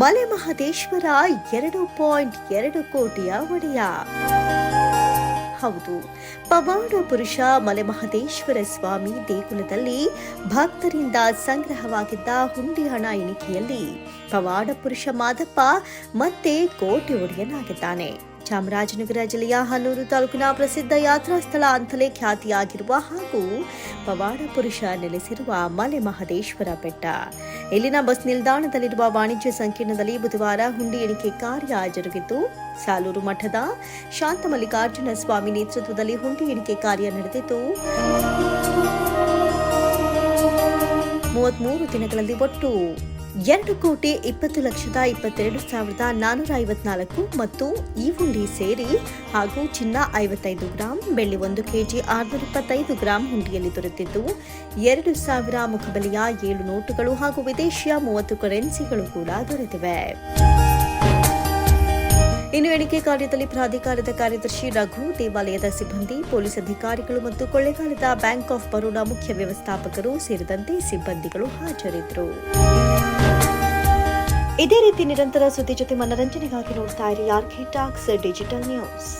ಮಲೆ ಮಹದೇಶ್ವರ ಎರಡು ಪಾಯಿಂಟ್ ಎರಡು ಕೋಟಿಯ ಒಡೆಯ ಹೌದು, ಪವಾಡ ಪುರುಷ ಮಲೆಮಹದೇಶ್ವರ ಸ್ವಾಮಿ ದೇಗುಲದಲ್ಲಿ ಭಕ್ತರಿಂದ ಸಂಗ್ರಹವಾಗಿದ್ದ ಹುಂಡಿ ಹಣ ಎಣಿಕೆಯಲ್ಲಿ ಪವಾಡ ಪುರುಷ ಮಾದಪ್ಪ ಮತ್ತೆ ಕೋಟಿ ಒಡೆಯನಾಗಿದ್ದಾನೆ. ಚಾಮರಾಜನಗರ ಜಿಲ್ಲೆಯ ಹನ್ನೂರು ತಾಲೂಕಿನ ಪ್ರಸಿದ್ಧ ಯಾತ್ರಾ ಸ್ಥಳ ಅಂತಲೇ ಖ್ಯಾತಿಯಾಗಿರುವ ಹಾಗೂ ಪವಾಡ ಪುರುಷ ನೆಲೆಸಿರುವ ಮಲೆ ಮಹದೇಶ್ವರ ಬೆಟ್ಟ. ಇಲ್ಲಿನ ಬಸ್ ನಿಲ್ದಾಣದಲ್ಲಿರುವ ವಾಣಿಜ್ಯ ಸಂಕೀರ್ಣದಲ್ಲಿ ಬುಧವಾರ ಹುಂಡಿ ಎಣಿಕೆ ಕಾರ್ಯ ಜರುಗಿತು. ಸಾಲೂರು ಮಠದ ಶಾಂತ ಮಲ್ಲಿಕಾರ್ಜುನ ಸ್ವಾಮಿ ನೇತೃತ್ವದಲ್ಲಿ ಹುಂಡಿ ಎಣಿಕೆ ಕಾರ್ಯ ನಡೆದಿತು. ಮೂವತ್ಮೂರು ದಿನಗಳಲ್ಲಿ ಒಟ್ಟು ಎರಡು ಕೋಟಿ ಇಪ್ಪತ್ತು ಲಕ್ಷದ ಇಪ್ಪತ್ತೆರಡು ಸಾವಿರದ ನಾನ್ನೂರ ಐವತ್ನಾಲ್ಕು ಮತ್ತು ಈ ಹುಂಡಿ ಸೇರಿ ಹಾಗೂ ಚಿನ್ನ ಐವತ್ತೈದು ಗ್ರಾಂ, ಬೆಳ್ಳಿ ಒಂದು ಕೆಜಿ, ಆರುನೂರ ಇಪ್ಪತ್ತೈದು ಗ್ರಾಂ ಹುಂಡಿಯಲ್ಲಿ ದೊರೆತಿದ್ದು, ಎರಡು ಸಾವಿರ ಮುಖಬೆಲೆಯ ಏಳು ನೋಟುಗಳು ಹಾಗೂ ವಿದೇಶಿಯ ಮೂವತ್ತು ಕರೆನ್ಸಿಗಳು ಕೂಡ ದೊರೆತಿವೆ. ಇನ್ನು ಎಣಿಕೆ ಕಾರ್ಯದಲ್ಲಿ ಪ್ರಾಧಿಕಾರದ ಕಾರ್ಯದರ್ಶಿ ರಘು, ದೇವಾಲಯದ ಸಿಬ್ಬಂದಿ, ಪೊಲೀಸ್ ಅಧಿಕಾರಿಗಳು ಮತ್ತು ಕೊಳ್ಳೇಗಾಲದ ಬ್ಯಾಂಕ್ ಆಫ್ ಬರೋಡಾ ಮುಖ್ಯ ವ್ಯವಸ್ಥಾಪಕರು ಸೇರಿದಂತೆ ಸಿಬ್ಬಂದಿಗಳು ಹಾಜರಿದ್ದರು. ಇದೇ ರೀತಿ ನಿರಂತರ ಸುದ್ದಿ ಜೊತೆ ಮನರಂಜನೆಗಾಗಿ ನೋಡ್ತಾ ಇರಿ ಆರ್ಕಿಟಾಕ್ಸ್ ಡಿಜಿಟಲ್ ನ್ಯೂಸ್.